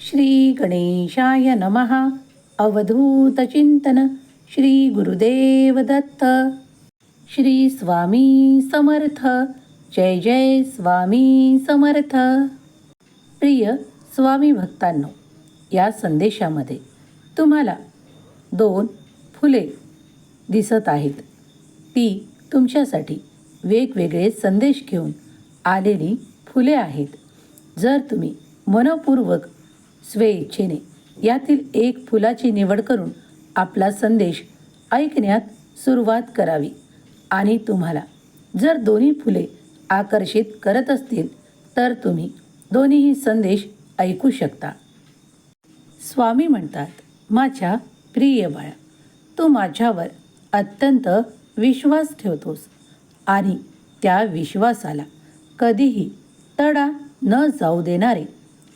श्री गणेशाय नमः. अवधूतचिंतन श्री गुरुदेव दत्त श्री स्वामी समर्थ. जय जय स्वामी समर्थ. प्रिय स्वामी भक्तांनो या संदेशामध्ये तुम्हाला दोन फुले दिसत आहेत. ती तुमच्यासाठी वेगवेगळे संदेश घेऊन आलेली फुले आहेत. जर तुम्ही मनपूर्वक स्वेच्छेने. यातील एक फुलाची निवड करून आपला संदेश ऐकण्यात सुरुवात करावी. आणि तुम्हाला जर दोन्ही फुले आकर्षित करत असतील तर तुम्ही दोन्हीही संदेश ऐकू शकता. स्वामी म्हणतात माझ्या प्रिय बाळा तू माझ्यावर अत्यंत विश्वास ठेवतोस आणि त्या विश्वासाला कधीही तडा न जाऊ देणारे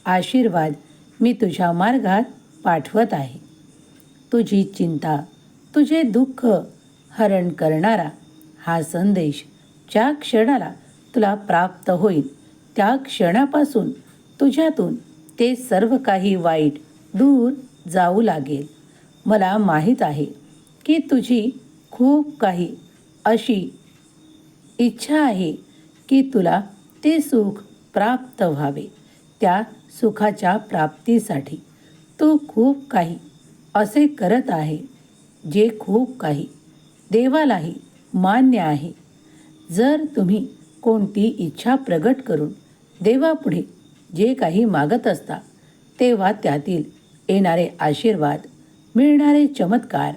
आशीर्वाद मी तुझ्या मार्गात पाठवत आहे. तुझी चिंता तुझे दुःख हरण करणारा हा संदेश ज्या क्षणाला तुला प्राप्त होईल त्या क्षणापासून तुझ्यातून ते सर्व काही वाईट दूर जाऊ लागेल. मला माहीत आहे की तुझी खूप काही अशी इच्छा आहे की तुला ते सुख प्राप्त व्हावे. त्या सुखाच्या प्राप्तीसाठी. तू खूप काही असे करत आहे जे खूप काही देवालाही मान्य आहे. जर तुम्ही कोणती इच्छा प्रगट करून देवापुढे जे काही मागत असता तेव्हा त्यातील येणारे आशीर्वाद मिळणारे चमत्कार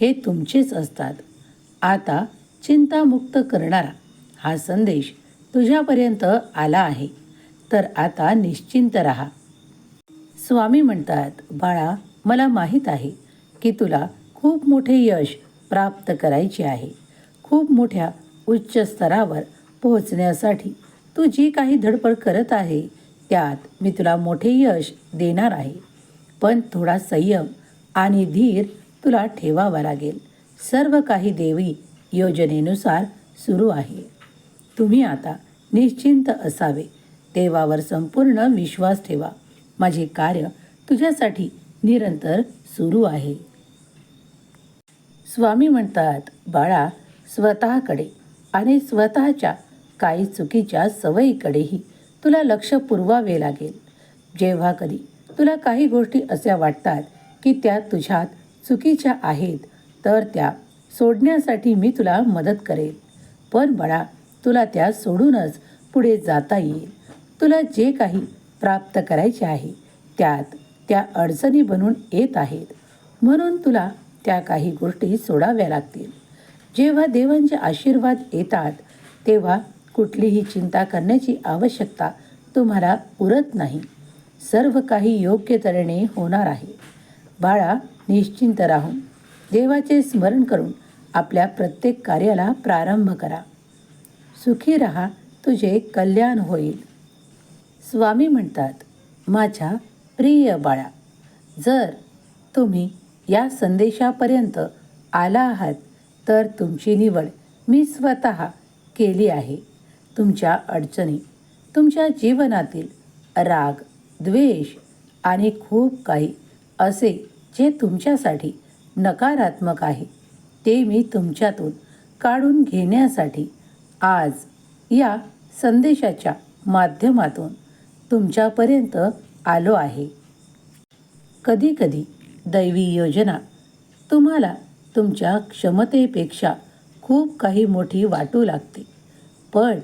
हे तुमचेच असतात. आता चिंतामुक्त करणारा हा संदेश तुझ्यापर्यंत आला आहे. तर आता निश्चिंत राहा. स्वामी म्हणतात बाळा मला माहीत आहे की तुला खूप मोठे यश प्राप्त करायचे आहे. खूप मोठ्या उच्च स्तरावर पोहोचण्यासाठी तू जी काही धडपड करत आहे त्यात मी तुला मोठे यश देणार आहे. पण थोडा संयम आणि धीर तुला ठेवावा लागेल. सर्व काही देवी योजनेनुसार सुरू आहे. तुम्ही आता निश्चिंत असावे. देवावर संपूर्ण विश्वास ठेवा. माझे कार्य तुझ्यासाठी निरंतर सुरू आहे. स्वामी म्हणतात बाळा स्वतःकडे आणि स्वतःच्या काही चुकीच्या सवयीकडेही तुला लक्ष पुरवावे लागेल. जेव्हा कधी तुला काही गोष्टी अशा वाटतात की त्या तुझ्यात चुकीच्या आहेत तर त्या सोडण्यासाठी मी तुला मदत करेल. पण बाळा तुला त्या सोडूनच पुढे जाता येईल. तुला जे काही प्राप्त करायचे आहे त्यात त्या अडचणी बनून येत आहेत. म्हणून तुला त्या काही गोष्टी सोडाव्या लागतील. जेव्हा देवांचे आशीर्वाद येतात तेव्हा कुठलीही चिंता करण्याची आवश्यकता तुम्हाला उरत नाही. सर्व काही योग्य तऱ्हेने होणार आहे. बाळा निश्चिंत राहून देवाचे स्मरण करून आपल्या प्रत्येक कार्याला प्रारंभ करा. सुखी रहा तुझे कल्याण होईल. स्वामी म्हणतात माझ्या प्रिय बाळा जर तुम्ही या संदेशापर्यंत आला आहात तर तुमची निवड मी स्वतः केली आहे. तुमच्या अडचणी तुमच्या जीवनातील राग द्वेष आणि खूप काही असे जे तुमच्यासाठी नकारात्मक आहे ते मी तुमच्यातून काढून घेण्यासाठी आज या संदेशाच्या माध्यमातून तुमच्यापर्यंत आलो आहे. कधीकधी दैवी योजना तुम्हाला तुमच्या क्षमतेपेक्षा खूप काही मोठी वाटू लागते. पण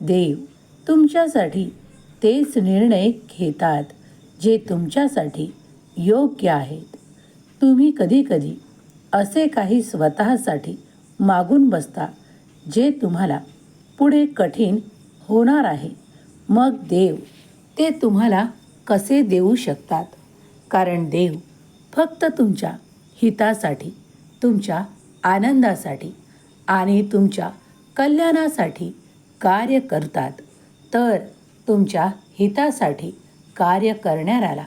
देव तुमच्यासाठी तेच निर्णय घेतात जे तुमच्यासाठी योग्य आहेत. तुम्ही कधीकधी असे काही स्वतःसाठी मागून बसता जे तुम्हाला पुढे कठीण होणार आहे. मग देव ते तुम्हाला कसे देऊ शकतात? कारण देव फक्त तुमच्या हितासाठी तुमच्या आनंदासाठी आणि तुमच्या कल्याणासाठी कार्य करतात. तर तुमच्या हितासाठी कार्य करणाऱ्याला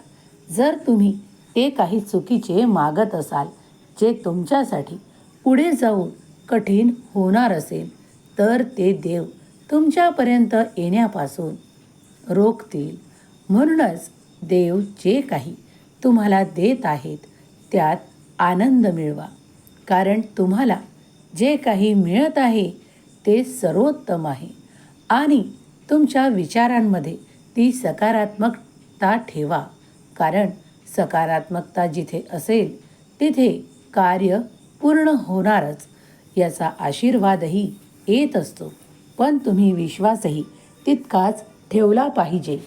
जर तुम्ही ते काही चुकीचे मागत असाल जे तुमच्यासाठी पुढे जाऊन कठीण होणार असेल तर ते देव तुमच्यापर्यंत येण्यापासून रोखतील. म्हणूनच देव जे काही तुम्हाला देत आहेत त्यात आनंद मिळवा. कारण तुम्हाला जे काही मिळत आहे ते सर्वोत्तम आहे. आणि तुमच्या विचारांमध्ये ती सकारात्मकता ठेवा. कारण सकारात्मकता जिथे असेल तिथे कार्य पूर्ण होणारच. याचा आशीर्वादही येत असतो. पण तुम्ही विश्वासही तितकाच ठेवला पाहिजे.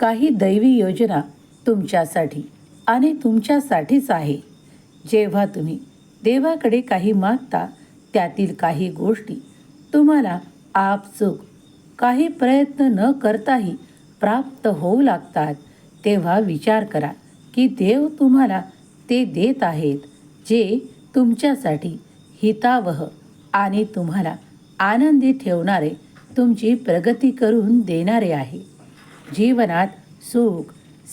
काही दैवी योजना तुमच्यासाठी आणि तुमच्यासाठीच आहे. जेव्हा तुम्ही देवाकडे काही मागता त्यातील काही गोष्टी तुम्हाला आपचूक काही प्रयत्न न करताही प्राप्त होऊ लागतात तेव्हा विचार करा की देव तुम्हाला ते देत आहेत जे तुमच्यासाठी हितावह आणि तुम्हाला आनंदी ठेवणारे तुमची प्रगती करून देणारे आहे. जीवनात सुख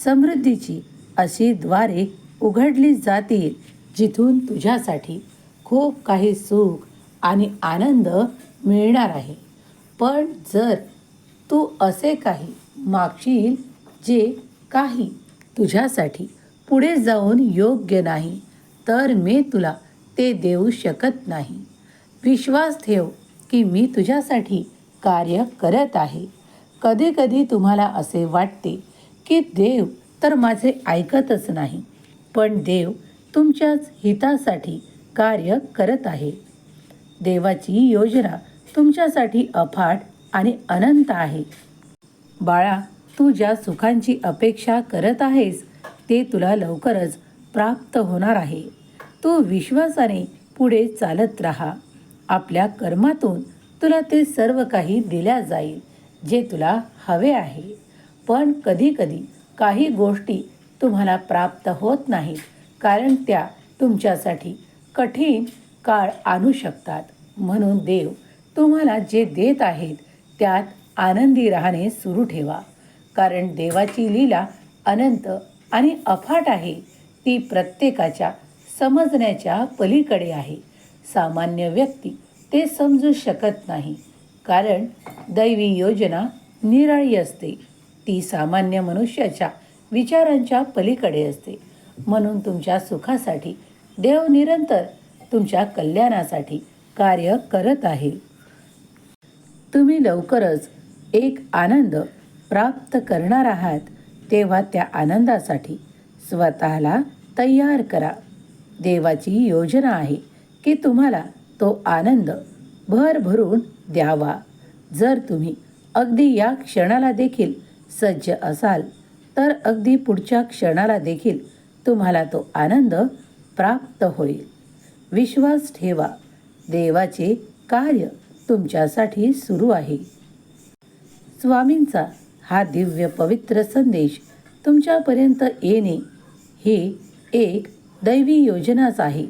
समृद्धीची अशी द्वारे उघडली जातील जिथून तुझ्यासाठी खूप काही सुख आणि आनंद मिळणार आहे. पण जर तू असे काही मागशील जे काही तुझ्यासाठी पुढे जाऊन योग्य नाही तर मी तुला ते देऊ शकत नाही. विश्वास ठेव की मी तुझ्यासाठी कार्य करत आहे. कधीकधी तुम्हाला असे वाटते की देव तर माझे ऐकतच नाही पण देव तुमच्याच हितासाठी कार्य करत आहे. देवाची योजना तुमच्यासाठी अफाट आणि अनंत आहे. बाळा तू ज्या सुखांची अपेक्षा करत आहेस ते तुला लवकरच प्राप्त होणार आहे. तू विश्वासाने पुढे चालत राहा. आपल्या कर्मातून तुला ते सर्व काही दिल्या जाईल जे तुला हवे आहे. पण कधीकधी काही गोष्टी तुम्हाला प्राप्त होत नाहीत कारण त्या तुमच्यासाठी कठीण काळ आणू शकतात. म्हणून देव तुम्हाला जे देत आहेत त्यात आनंदी राहणे सुरू ठेवा. कारण देवाची लीला अनंत आणि अफाट आहे. ती प्रत्येकाच्या समजण्याच्या पलीकडे आहे. सामान्य व्यक्ती ते समजू शकत नाही. कारण दैवी योजना निराळी असते. ती सामान्य मनुष्याच्या विचारांच्या पलीकडे असते. म्हणून तुमच्या सुखासाठी देव निरंतर तुमच्या कल्याणासाठी कार्य करत आहे. तुम्ही लवकरच एक आनंद प्राप्त करणार आहात. तेव्हा त्या आनंदासाठी स्वतःला तयार करा. देवाची योजना आहे की तुम्हाला तो आनंद भर भरून द्यावा. जर तुम्ही अगदी या क्षणाला देखील सज्ज असाल तर अगदी पुढच्या क्षणाला देखील तुम्हाला तो आनंद प्राप्त होईल. विश्वास ठेवा. देवाचे कार्य तुमच्यासाठी सुरू आहे. स्वामींचा हा दिव्य पवित्र संदेश तुमच्यापर्यंत येणे ही एक दैवी योजनाच आहे.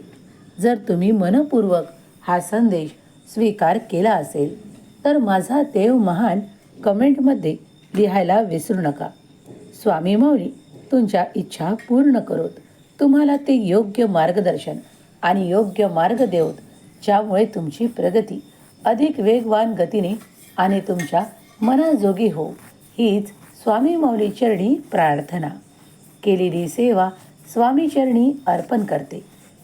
जर तुम्ही मनपूर्वक हा संदेश स्वीकार केला असेल तर माझा देव महान कमेंटमध्ये लिहायला विसरू नका. स्वामी मौली तुमच्या इच्छा पूर्ण करोत. तुम्हाला ते योग्य मार्गदर्शन आणि योग्य मार्ग देवत ज्यामुळे तुमची प्रगती अधिक वेगवान गतीने आणि तुमच्या मनाजोगी हो. हीच स्वामी मौली चरणी प्रार्थना. केलेली सेवा स्वामी चरणी अर्पण करते.